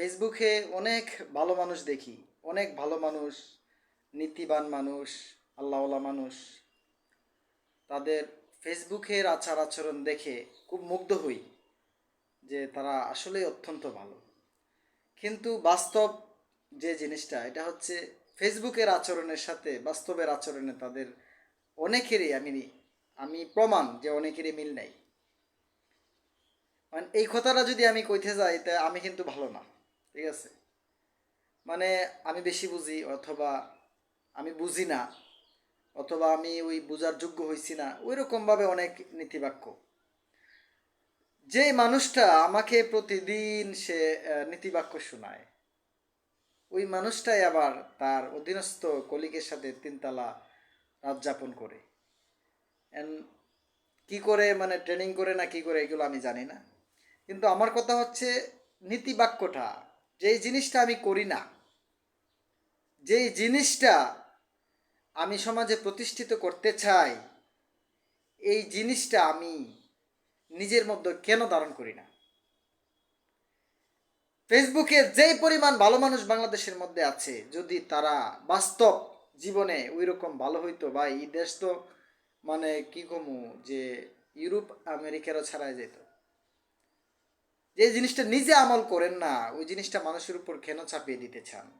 ফেসবুকে অনেক ভালো মানুষ দেখি, অনেক ভালো মানুষ, নীতিবান মানুষ, আল্লাহওয়ালা মানুষ। তাদের ফেসবুকের আচার আচরণ দেখে খুব মুগ্ধ হই যে তারা আসলেই অত্যন্ত ভালো। কিন্তু বাস্তব যে জিনিসটা, এটা হচ্ছে ফেসবুকের আচরণের সাথে বাস্তবের আচরণে তাদের অনেকেরই আমি আমি প্রমাণ যে অনেকেরই মিল নাই। মানে এই কথাটা যদি আমি কইতে যাই, তা আমি কিন্তু ভালো না। ঠিক আছে? মানে আমি বেশি বুঝি অথবা আমি বুঝি না, অথবা আমি ওই বুঝার যোগ্য হইছি না ওই রকমভাবে অনেক নীতিবাক্য। যে মানুষটা আমাকে প্রতিদিন সে নীতিবাক্য শোনায়, ওই মানুষটাই আবার তার অধীনস্থ কলিগের সাথে তিনতলা রাত যাপন করে। কি করে মানে ট্রেনিং করে না কি করে এগুলো আমি জানি না। কিন্তু আমার কথা হচ্ছে নীতিবাক্যটা যেই জিনিসটা আমি করি না, যেই জিনিসটা আমি সমাজে প্রতিষ্ঠিত করতে চাই, এই জিনিসটা আমি নিজের মধ্যে কেন ধারণ করি না? ফেসবুকে যেই পরিমাণ ভালো মানুষ বাংলাদেশের মধ্যে আছে, যদি তারা বাস্তব জীবনে ওই রকম ভালো হইতো, বা এই দেশ তো মানে কি কমু, যে ইউরোপ আমেরিকারও ছাড়াই যেত যে জিনিসটা নিজে আমল করেন না ওই জিনিসটা মানুষের উপর কেন চাপিয়ে দিতে চান?